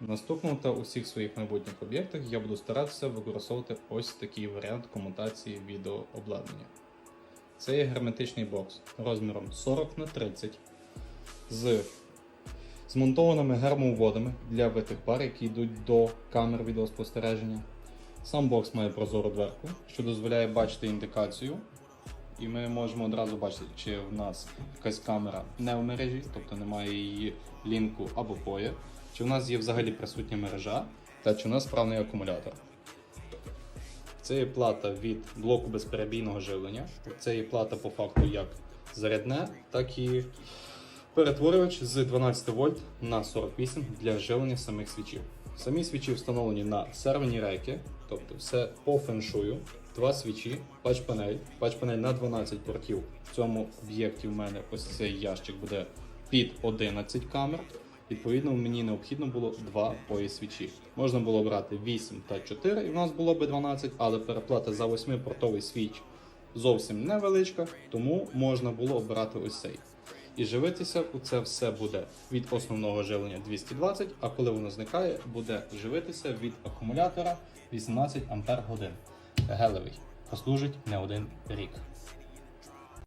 Наступному та усіх своїх майбутніх об'єктах я буду старатися використовувати ось такий варіант комутації відеообладнання. Це є герметичний бокс розміром 40 на 30 з змонтованими гермоуводами для витих пар, які йдуть до камер відеоспостереження. Сам бокс має прозору дверку, що дозволяє бачити індикацію. І ми можемо одразу бачити, чи в нас якась камера не в мережі, тобто немає її лінку або поя, чи в нас є взагалі присутня мережа, та чи в нас справний акумулятор. Це є плата від блоку безперебійного живлення. Це є плата по факту як зарядне, так і перетворювач з 12 вольт на 48 для живлення самих свічів. Самі свічі встановлені на серверні рейки, тобто все по феншую. Два свічі, пач-панель. Пач-панель на 12 портів. В цьому об'єкті в мене ось цей ящик буде під 11 камер. Відповідно, мені необхідно було два пої свічі. Можна було брати 8 та 4, і в нас було би 12, але переплата за 8-портовий свіч зовсім невеличка, тому можна було обирати ось цей. І живитися у це все буде від основного живлення 220, а коли воно зникає, буде живитися від акумулятора 18 Ампер годин. Гелевий. Прослужить не один рік.